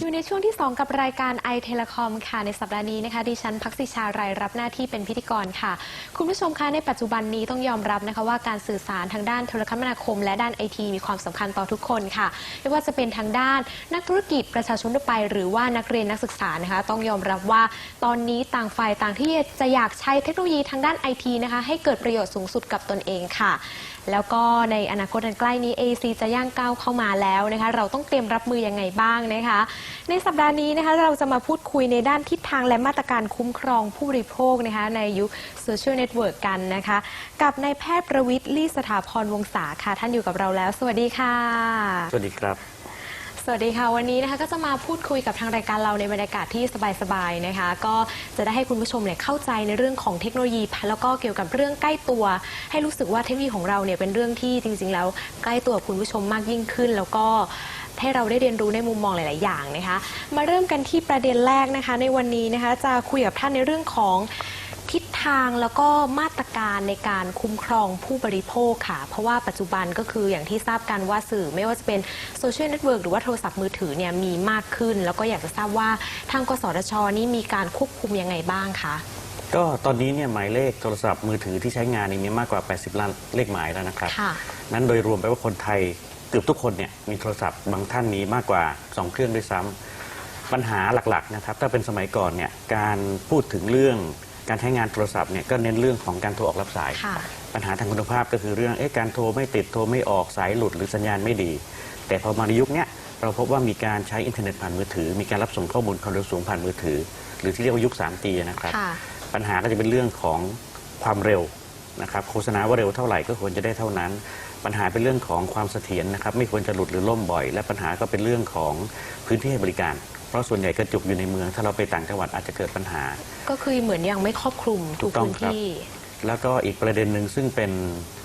อยู่ในช่วงที่ 2 กับรายการ i t e l e c o m ค่ะ ในสัปดาห์นี้นะคะดิฉันพักศิชารายรับหน้าที่เป็นพิธีกรค่ะ คุณผู้ชมคะในปัจจุบันนี้ต้องยอมรับนะคะว่าการสื่อสารทางด้านโทรคมนาคม และด้านไอทีมีความสำคัญต่อทุกคนค่ะไม่ว่าจะเป็นทางด้านนักธุรกิจประชาชนทั่วไป หรือว่านักเรียนนักศึกษานะคะต้องยอมรับว่าตอนนี้ต่างฝ่ายต่างที่จะอยากใช้เทคโนโลยีทางด้านไอทีนะคะให้เกิดประโยชน์สูงสุดกับตนเองค่ะ แล้วก็ในอนาคตอันใกล้นี้ AC จะย่างก้าวเข้ามาแล้วนะคะ เราต้องเตรียมรับมือยังไงบ้างนะคะ ในสัปดาห์นี้นะคะเราจะมาพูดคุยในด้านทิศทางและมาตรการคุ้มครองผู้บริโภคนะคะ ในยุคโซเชียลเน็ตเวิร์กกันนะคะ กับนายแพทย์ประวิทย์ลี่สถาพรวงศาค่ะ ท่านอยู่กับเราแล้ว สวัสดีค่ะ สวัสดีครับ สวัสดีค่ะ วันนี้นะคะก็จะมาพูดคุยกับทางรายการเราในบรรยากาศที่สบายๆนะคะ ก็จะได้ให้คุณผู้ชมเนี่ยเข้าใจในเรื่องของเทคโนโลยี แล้วก็เกี่ยวกับเรื่องใกล้ตัว ให้รู้สึกว่าเทคโนโลยีของเราเนี่ยเป็นเรื่องที่จริง ๆ แล้วใกล้ตัวคุณผู้ชมมากยิ่งขึ้น แล้วก็ให้เราได้เรียนรู้ในมุมมองหลาย ๆ อย่างนะคะ มาเริ่มกันที่ประเด็นแรกนะคะ ในวันนี้นะคะจะคุยกับท่านในเรื่องของ ทิศทางแล้วก็มาตรการในการคุ้มครองผู้บริโภคค่ะ เพราะว่าปัจจุบันก็คืออย่างที่ทราบกันว่าสื่อไม่ว่าจะเป็นโซเชียลเน็ตเวิร์กหรือว่าโทรศัพท์มือถือเนี่ยมีมากขึ้น แล้วก็อยากจะทราบว่าทางกสทชนี่มีการควบคุมยังไงบ้างคะก็ตอนนี้เนี่ยหมายเลขโทรศัพท์มือถือที่ใช้งานนี่มีมากกว่า 80 ล้านเลขหมายแล้วนะครับ ค่ะ นั้นโดยรวมไปว่าคนไทยเกือบทุกคนเนี่ยมีโทรศัพท์บางท่านมีมากกว่า 2 เครื่องด้วยซ้ำปัญหาหลักๆนะครับถ้าเป็นสมัยก่อนเนี่ยการพูดถึงเรื่อง การใช้งานโทรศัพท์เนี่ยก็เน้นเรื่องของการโทรออกรับสาย ค่ะ ปัญหาทางคุณภาพก็คือเรื่องเอ๊ะการโทรไม่ติดโทรไม่ออกสายหลุดหรือสัญญาณไม่ดี แต่พอมาในยุคเนี้ยเราพบว่ามีการใช้อินเทอร์เน็ตผ่านมือถือ มีการรับส่งข้อมูลความเร็วสูงผ่านมือถือ หรือที่เรียกว่ายุค 3G นะครับ ค่ะ ปัญหาก็จะเป็นเรื่องของความเร็วนะครับโฆษณาว่าเร็วเท่าไหร่ก็ควรจะได้เท่านั้น ปัญหาเป็นเรื่องของความเสถียรนะครับไม่ควรจะหลุดหรือล่มบ่อย และปัญหาก็เป็นเรื่องของพื้นที่ให้บริการเพ ราะส่วนใหญ่กระจุกอยู่ในเมือง ถ้าเราไปต่างจังหวัดอาจจะเกิดปัญหา ก็คือเหมือนยังไม่ครอบคลุมทุกถูกต้องพื้นครับที่ แล้วก็อีกประเด็นหนึ่งซึ่งเป็น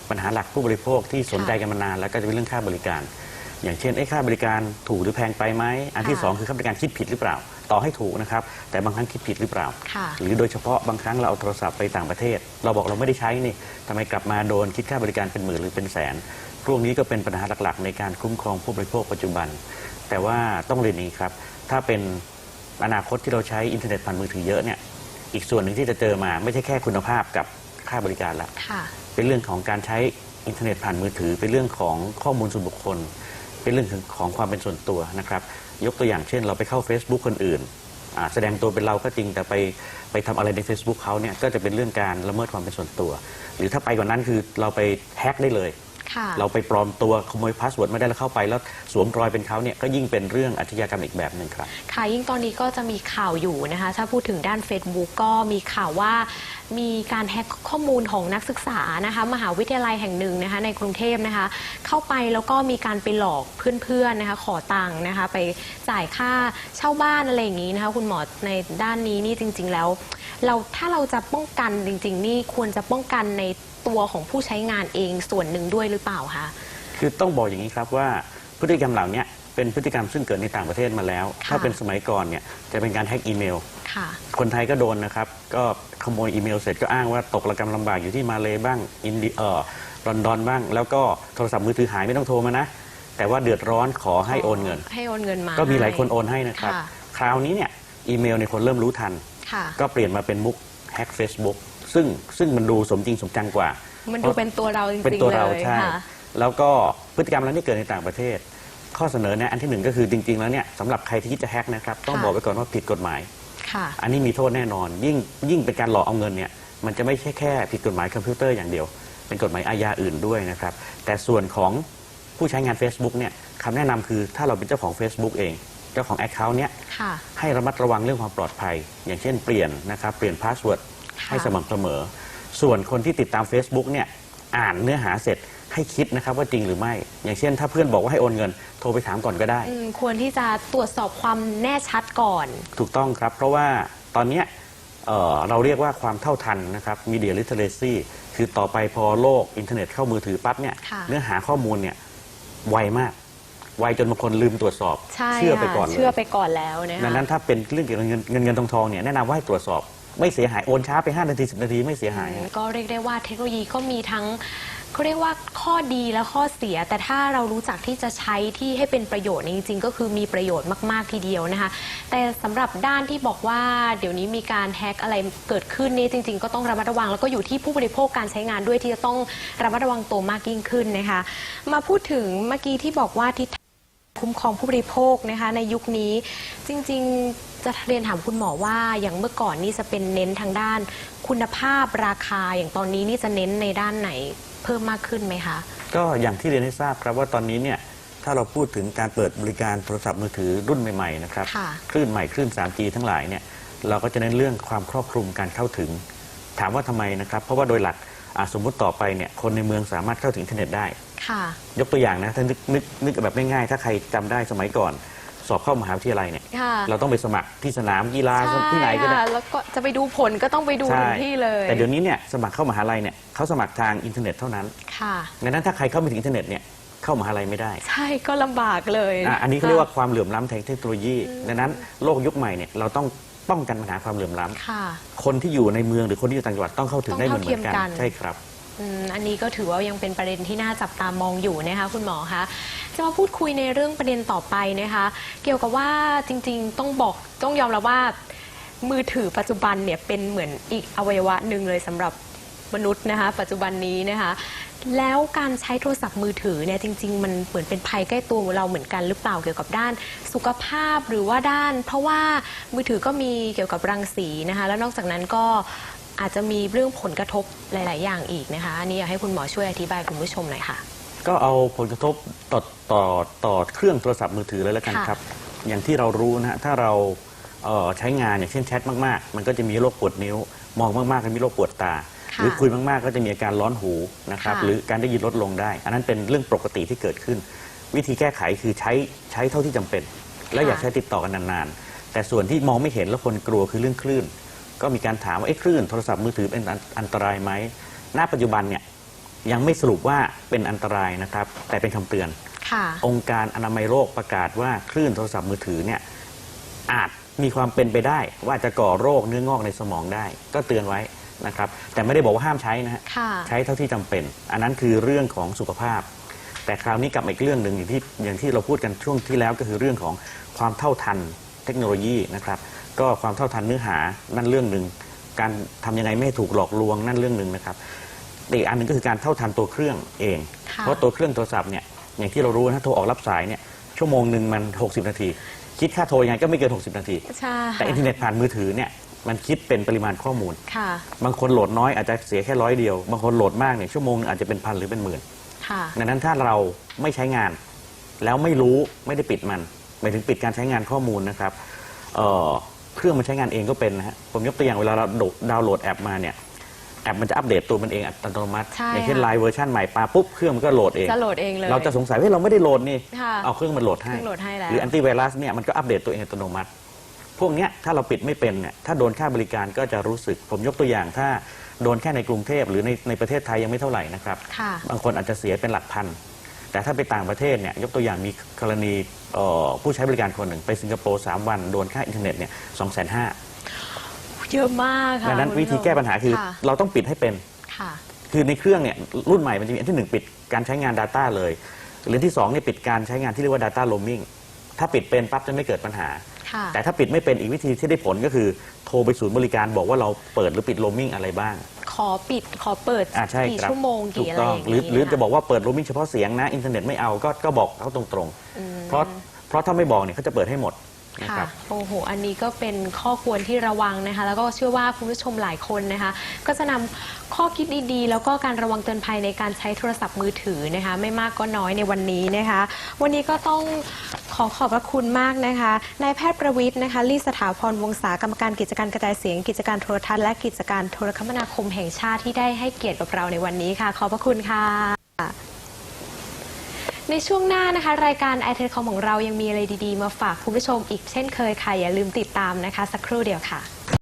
ปัญหาหลักผู้บริโภคที่สนใจกันมานาน แล้วก็จะเป็นเรื่องค่าบริการ อย่างเช่นไอ้ค่าบริการถูกหรือแพงไปไหมอันที่ค่ะสองคือค่าบริการคิดผิดหรือเปล่า ต่อให้ถูกนะครับ แต่บางครั้งคิดผิดหรือเปล่าค่ะหรือโดยเฉพาะบางครั้งเราเอาโทรศัพท์ไปต่างประเทศ เราบอกเราไม่ได้ใช้นี่ทำไมกลับมาโดนคิดค่าบริการเป็นหมื่นหรือเป็นแสนพวกนี้ก็เป็นปัญหาหลักๆ ในการคุ้มครองผู้บริโภคปัจจุบัน แต่ว่าต้องเรียนอย่างนี้ครับ ถ้าเป็นอนาคตที่เราใช้อินเทอร์เน็ตผ่านมือถือเยอะเนี่ย อีกส่วนหนึ่งที่จะเจอมาไม่ใช่แค่คุณภาพกับค่าบริการละค่ะ เป็นเรื่องของการใช้อินเทอร์เน็ตผ่านมือถือ เป็นเรื่องของข้อมูลส่วนบุคคล เป็นเรื่องของความเป็นส่วนตัวนะครับ ยกตัวอย่างเช่น เราไปเข้า Facebook คนอื่นอ่าแสดงตัวเป็นเราก็จริงแต่ไปไปทำอะไรใน Facebook เขาเนี่ยก็จะเป็นเรื่องการละเมิดความเป็นส่วนตัว หรือถ้าไปกว่านั้นคือเราไปแฮ็กได้เลย ค่ะเราไปปลอมตัวขโมยพาสเวิร์ดไม่ได้แล้วเข้าไป แล้วสวมรอยเป็นเขาเนี่ยก็ยิ่งเป็นเรื่องอาชญากรรมอีกแบบหนึ่งครับ ค่ะยิ่งตอนนี้ก็จะมีข่าวอยู่นะคะ ถ้าพูดถึงด้าน Facebook ก็มีข่าวว่ามีการแฮ็กข้อมูลของนักศึกษานะคะมหาวิทยาลัยแห่งหนึ่งนะคะในกรุงเทพนะคะ เข้าไปแล้วก็มีการไปหลอกเพื่อนๆนะคะ ขอตังค์นะคะ ไปจ่ายค่าเช่าบ้านอะไรอย่างนี้นะคะคุณหมอในด้านนี้นี่จริง ๆ แล้ว เราถ้าเราจะป้องกันจริง ๆ นี่ควรจะป้องกันในตัวของผู้ใช้งานเองส่วนหนึ่งด้วยหรือเปล่าคะ คือต้องบอกอย่างนี้ครับว่าพฤติกรรมเหล่านี้เป็นพฤติกรรมซึ่งเกิดในต่างประเทศมาแล้วค่ะถ้าเป็นสมัยก่อนเนี่ยจะเป็นการแฮ็กอีเมล ค่ะ คนไทยก็โดนนะครับ ก็ขโมยอีเมลเสร็จก็อ้างว่าตกระกำลำบากอยู่ที่มาเลบ้างอินเดียเออลอนดอนบ้าง แล้วก็โทรศัพท์มือถือหายไม่ต้องโทรมานะ แต่ว่าเดือดร้อนขอให้โอนเงิน ให้โอนเงินมาก็มีหลายคนโอนให้นะครับ ค่ะ คราวนี้เนี่ยอีเมลในยคนเริ่มรู้ทัน ค่ะ ก็เปลี่ยนมาเป็นมุกแฮ็ก Facebook ซึ่งซึ่งมันดูสมจริงสมจังกว่า มันดูเป็นตัวเราจริงๆเป็นตัวเราเลยใช่ค่ะ แล้วก็พฤติกรรมแล้วนี่เกิดในต่างประเทศ ข้อเสนอเนี่ยอันที่หนึ่งก็คือจริง ๆ แล้วเนี่ยสำหรับใครที่คิดจะแฮ็กนะครับต้องค่ะ บอกไว้ก่อนว่าผิดกฎหมาย ค่ะ อันนี้มีโทษแน่นอน ยิ่งยิ่งเป็นการหลอกเอาเงินเนี่ยมันจะไม่ใช่แค่ผิดกฎหมายคอมพิวเตอร์อย่างเดียว เป็นกฎหมายอาญาอื่นด้วยนะครับ แต่ส่วนของผู้ใช้งาน Facebook เนี่ยคำแนะนำคือถ้าเราเป็นเจ้าของ Facebook เอง เจ้าของ Account เนี่ย ค่ะ ให้ระมัดระวังเรื่องความปลอดภัย อย่างเช่นเปลี่ยนนะครับ เปลี่ยนพาสเวิร์ดค่ะ ให้สม่ำเสมอ ส่วนคนที่ติดตาม Facebook เนี่ยอ่านเนื้อหาเสร็จให้คิดนะครับว่าจริงหรือไม่ อย่างเช่น ถ้าเพื่อนบอกว่าให้โอนเงินโทรไปถามก่อนก็ได้ อืมควรที่จะตรวจสอบความแน่ชัดก่อน ถูกต้องครับ เพราะว่าตอนเนี้ยเอ่อเราเรียกว่าความเท่าทันนะครับ media literacy คือต่อไปพอโลกอินเทอร์เน็ตเข้ามือถือปั๊บเนี่ยค่ะเนื้อหาข้อมูลเนี่ยไวมาก ไวจนบางคนลืมตรวจสอบ ใช่เชื่อไปค่ะก่อนเลยเชื่อไปก่อนแล้วนะคะ ดังนั้นถ้าเป็นเรื่องเกี่ยวกับเงินเงินเงินทองทองเนี่ยแนะนำว่าให้ตรวจสอบ ไม่เสียหายโอนช้าไป 5 นาที 10 นาทีไม่เสียหายก็เรียกได้ว่าเทคโนโลยีก็มีทั้งเขาเรียกว่าข้อดีและข้อเสีย แต่ถ้าเรารู้จักที่จะใช้ที่ให้เป็นประโยชน์เนี่ยจริงๆ ก็คือมีประโยชน์มาก ๆ ทีเดียวนะคะ แต่สำหรับด้านที่บอกว่าเดี๋ยวนี้มีการแฮ็กอะไรเกิดขึ้นนี่จริง ๆ ก็ต้องระมัดระวัง แล้วก็อยู่ที่ผู้บริโภคการใช้งานด้วยที่จะต้องระมัดระวังตัวมากยิ่งขึ้นนะคะ มาพูดถึงเมื่อกี้ที่บอกว่าทิศ คุ้มครองผู้บริโภคนะคะ ในยุคนี้จริงๆจะเรียนถามคุณหมอว่าอย่างเมื่อก่อนนี่จะเป็นเน้นทางด้าน คุณภาพราคาอย่างตอนนี้นี่จะเน้นในด้านไหนเพิ่มมากขึ้นไหมคะ ก็อย่างที่เรียนให้ทราบครับว่าตอนนี้เนี่ยถ้าเราพูดถึงการเปิดบริการโทรศัพท์มือถือรุ่นใหม่ๆนะครับค่ะ คลื่นใหม่คลื่น 3G ทั้งหลายเนี่ยเราก็จะเน้นเรื่องความครอบคลุมการเข้าถึง ถามว่าทำไมนะครับ เพราะว่าโดยหลัก อะสมมุติต่อไปเนี่ยคนในเมืองสามารถเข้าถึงอินเทอร์เน็ตได้ ค่ะ ยกตัวอย่างนะถ้านึกนึกนึกแบบง่ายๆถ้าใครจำได้สมัยก่อน สอบเข้ามหาวิทยาลัยเนี่ยค่ะ เราต้องไปสมัครที่สนามกีฬาใช่ที่ไหนก็ได้ ค่ะแล้วก็จะไปดูผลก็ต้องไปดูถึงที่เลยแต่เดี๋ยวนี้เนี่ยสมัครเข้ามหาลัยเนี่ยเขาสมัครทางอินเทอร์เน็ตเท่านั้นค่ะ ดังนั้นถ้าใครเข้าไม่ถึงอินเทอร์เน็ตเนี่ยเข้ามหาลัยไม่ได้ใช่ก็ลำบากเลยอะอันนี้เขาเรียกว่าความเหลื่อมล้ำทางเทคโนโลยี ดังนั้นโลกยุคใหม่เนี่ยเราต้อง ป้องกันปัญหาความเหลื่อมล้ำค่ะ คนที่อยู่ในเมืองหรือคนที่อยู่ต่างจังหวัดต้องเข้าถึงได้เหมือนต้องเท่าเทียมกันกัน ใช่ครับ อืมอันนี้ก็ถือว่ายังเป็นประเด็นที่น่าจับตามองอยู่นะคะคุณหมอคะจะมาพูดคุยในเรื่องประเด็นต่อไปนะคะ เกี่ยวกับว่าจริงๆต้องบอกต้องยอมรับว่า มือถือปัจจุบันเนี่ยเป็นเหมือนอีกอวัยวะหนึ่งเลยสำหรับมนุษย์นะคะ ปัจจุบันนี้นะคะ แล้วการใช้โทรศัพท์มือถือเนี่ยจริง ๆ มันเหมือนเป็นภัยใกล้ตัวเราเหมือนกันหรือเปล่าเกี่ยวกับด้านสุขภาพหรือว่าด้าน เพราะว่ามือถือก็มีเกี่ยวกับรังสีนะคะ แล้วนอกจากนั้นก็อาจจะมีเรื่องผลกระทบหลาย ๆ อย่างอีกนะคะอันนี้อยากให้คุณหมอช่วยอธิบายคุณผู้ชมหน่อยค่ะ ก็เอาผลกระทบต่อต่อต่อเครื่องโทรศัพท์มือถือเลยแล้วกันค่ะ ครับ อย่างที่เรารู้นะฮะถ้าเราเอ่อใช้งานอย่างเช่นแชทมาก ๆ มันก็จะมีโรคปวดนิ้ว มองมากๆก็มีโรคปวดตาค่ะ หรือคุยมากๆ ก็จะมีอาการร้อนหูนะครับค่ะหรือการได้ยินลดลงได้ อันนั้นเป็นเรื่องปกติที่เกิดขึ้น วิธีแก้ไขคือใช้ใช้เท่าที่จำเป็น และอย่าใช้ติดต่อกันนานๆ แต่ส่วนที่มองไม่เห็นแล้วคนกลัวคือเรื่องคลื่น ก็มีการถามว่าเอ๊ะคลื่นโทรศัพท์มือถือเป็นอันอันตรายไหมณปัจจุบันเนี่ยยังไม่สรุปว่าเป็นอันตรายนะครับ แต่เป็นคำเตือนค่ะองค์การอนามัยโลกประกาศว่าคลื่นโทรศัพท์มือถือเนี่ยอาจมีความเป็นไปได้ว่าจะก่อโรคเนื้องอกในสมองได้ ก็เตือนไว้ นะครับ แต่ไม่ได้บอกว่าห้ามใช้นะฮะค่ะใช้เท่าที่จำเป็น อันนั้นคือเรื่องของสุขภาพ แต่คราวนี้กลับมาอีกเรื่องหนึ่งอย่างที่อย่างที่เราพูดกันช่วงที่แล้วก็คือเรื่องของความเท่าทันเทคโนโลยีนะครับ ก็ความเท่าทันเนื้อหานั่นเรื่องหนึ่งการทำยังไงไม่ให้ถูกหลอกลวงนั่นเรื่องหนึ่งนะครับแต่อีกอันหนึงก็คือการเท่าทันตัวเครื่องเอง ค่ะเพราะตัวเครื่องโทรศัพท์เนี่ยอย่างที่เรารู้นะโทรออกรับสายเนี่ยชั่วโมงหนึ่งมัน 60 นาที คิดค่าโทรยังไงก็ไม่เกิน 60 นาที ใช่แต่อินเทอร์เน็ตผ่านมือถือเนี่ย มันคิดเป็นปริมาณข้อมูล ค่ะ บางคนโหลดน้อยอาจจะเสียแค่ร้อยเดียว บางคนโหลดมากเนี่ยชั่วโมงอาจจะเป็นพันหรือเป็นหมื่น ค่ะ ดังนั้นถ้าเราไม่ใช้งาน แล้วไม่รู้ไม่ได้ปิดมันหมายถึงปิดการใช้งานข้อมูลนะครับเอ่อเครื่องมันใช้งานเองก็เป็นนะฮะผมยกตัวอย่างเวลาเราดาวน์โหลดแอปมาเนี่ยแอปมันจะอัปเดตตัวมันเองอัตโนมัติใช่อย่างเช่นค่ะ ไลน์เวอร์ชันใหม่ปาปุ๊บเครื่องมันก็โหลดเอง จะโหลดเองเลย เราจะสงสัยว่าเฮ้ยเราไม่ได้โหลดนี่ ค่ะเอาเครื่องมันโหลดให้ เครื่องโหลดให้แล้วหรือแอนตี้ไวรัสเนี่ยมันก็อัปเดตตัวเองอัตโนมัติ พวกเนี้ยถ้าเราปิดไม่เป็นเนี่ยถ้าโดนค่าบริการก็จะรู้สึกผมยกตัวอย่าง ถ้าโดนแค่ในกรุงเทพหรือในในประเทศไทยยังไม่เท่าไหร่นะครับ ค่ะ บางคนอาจจะเสียเป็นหลักพัน แต่ถ้าไปต่างประเทศเนี่ยยกตัวอย่างมีกรณีเอ่อผู้ใช้บริการคนหนึ่งไปสิงคโปร์3วันโดนค่าอินเทอร์เน็ตเนี่ยสองแสนห้าเยอะมากค่ะดังนั้นคุณวิผู้ชธีมแก้ปัญหาคือค่ะเราต้องปิดให้เป็น ค่ะ คือในเครื่องเนี่ยรุ่นใหม่มันจะมีอันที่หนึ่งปิดการใช้งาน Data เลยหรือที่สองเนี่ยปิดการใช้งานที่เรียกว่า Data roaming ถ้าปิดเป็นปั๊บจะไม่เกิดปัญหา ค่ะแต่ถ้าปิดไม่เป็นอีกวิธีที่ได้ผลก็คือ โทรไปศูนย์บริการบอกว่าเราเปิดหรือปิดโรมมิ่งอะไรบ้าง ขอปิดขอเปิดอ่าใช่กี่ครับชั่วโมงถูกี่กอะไรต้องอย่างหรือนี้หรือจะค่บอกว่าเปิดโรมมิ่งเฉพาะเสียงนะ อินเทอร์เน็ตไม่เอาก็ก็บอกเขาตรงอืมๆเพราะเพราะถ้าไม่บอกเนี่ยเขาจะเปิดให้หมด นะคค่ะรับ โอ้โห อันนี้ก็เป็นข้อควรที่ระวังนะคะ แล้วก็เชื่อว่าคุณผู้ชมหลายคนนะคะ ก็จะนำข้อคิดดีๆ แล้วก็การระวังเตือนภัยในการใช้โทรศัพท์มือถือนะคะ ไม่มากก็น้อยในวันนี้นะคะ วันนี้ก็ต้องขอขอบพระคุณมากนะคะนายแพทย์ประวิทย์นะคะลีสถาพรวงศากรรมการกิจการกระจายเสียง กิจการโทรทัศน์และกิจการโทรคมนาคมแห่งชาติที่ได้ให้เกียรติกับเราในวันนี้ค่ะ ขอบพระคุณค่ะ ในช่วงหน้านะคะ รายการไอเทคอมของเรายังมีอะไรดีๆ มาฝากคุณผู้ชมอีกเช่นเคยค่ะ อย่าลืมติดตามนะคะ สักครู่เดียวค่ะ